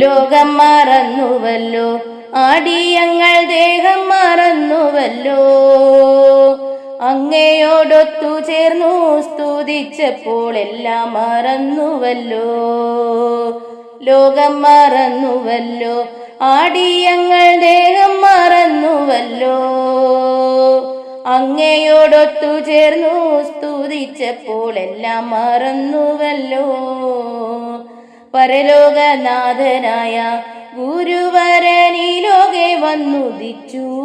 ലോകം മറന്നുവല്ലോ ആടിയങ്ങൾ ദേഹം മറന്നുവല്ലോ. അങ്ങയോടൊത്തു ചേർന്നു സ്തുതിച്ചപ്പോൾ എല്ലാം മറന്നുവല്ലോ. ലോകം മറന്നുവല്ലോ ആടിയങ്ങൾ ദേഹം മറന്നുവല്ലോ. അങ്ങയോടൊത്തു ചേർന്നു സ്തുതിച്ചപ്പോൾ എല്ലാം മറന്നുവല്ലോ. പരലോകനാഥനായ ഗുരുവരനീ ലോകെ വന്നുദിച്ചു.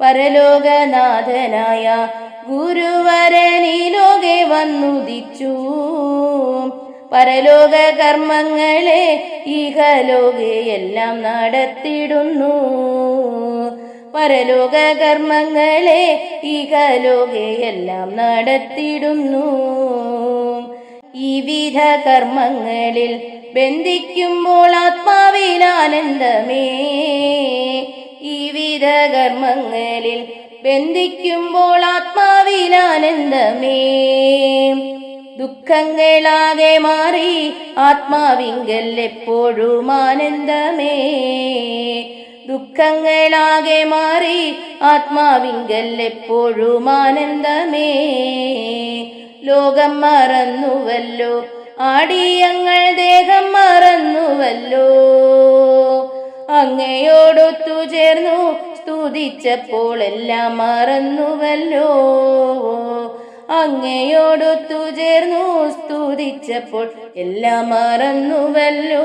പരലോകനാഥനായ ഗുരുവരനീ ലോകെ വന്നുദിച്ചു. പരലോക കർമ്മങ്ങളെ ഇഹലോകെ എല്ലാം നടത്തിടുന്നു. പരലോക കർമ്മങ്ങളെ ഇഹലോകെ എല്ലാം നടത്തിടുന്നു. ഈ വിധ കർമ്മങ്ങളിൽ ബന്ധിക്കുമ്പോൾ ആത്മാവിൽ ആനന്ദമേ. ഈ വിധ കർമ്മങ്ങളിൽ ബന്ധിക്കുമ്പോൾ ആത്മാവിൽ ആനന്ദമേ. ദുഃഖങ്ങളാകെ മാറി ആത്മാവിങ്കൽ എപ്പോഴും ആനന്ദമേ. ദുഃഖങ്ങളാകെ മാറി ആത്മാവിങ്കൽ എപ്പോഴും ആനന്ദമേ. ലോകം മറന്നുവല്ലോ. ആടിയങ്ങൾ ദേഹം മറന്നുവല്ലോ. അങ്ങയോടൊത്തു ചേർന്നു സ്തുതിച്ചപ്പോൾ എല്ലാം മറന്നുവല്ലോ. അങ്ങയോടൊത്തു ചേർന്നു സ്തുതിച്ചപ്പോൾ എല്ലാം മറന്നുവല്ലോ.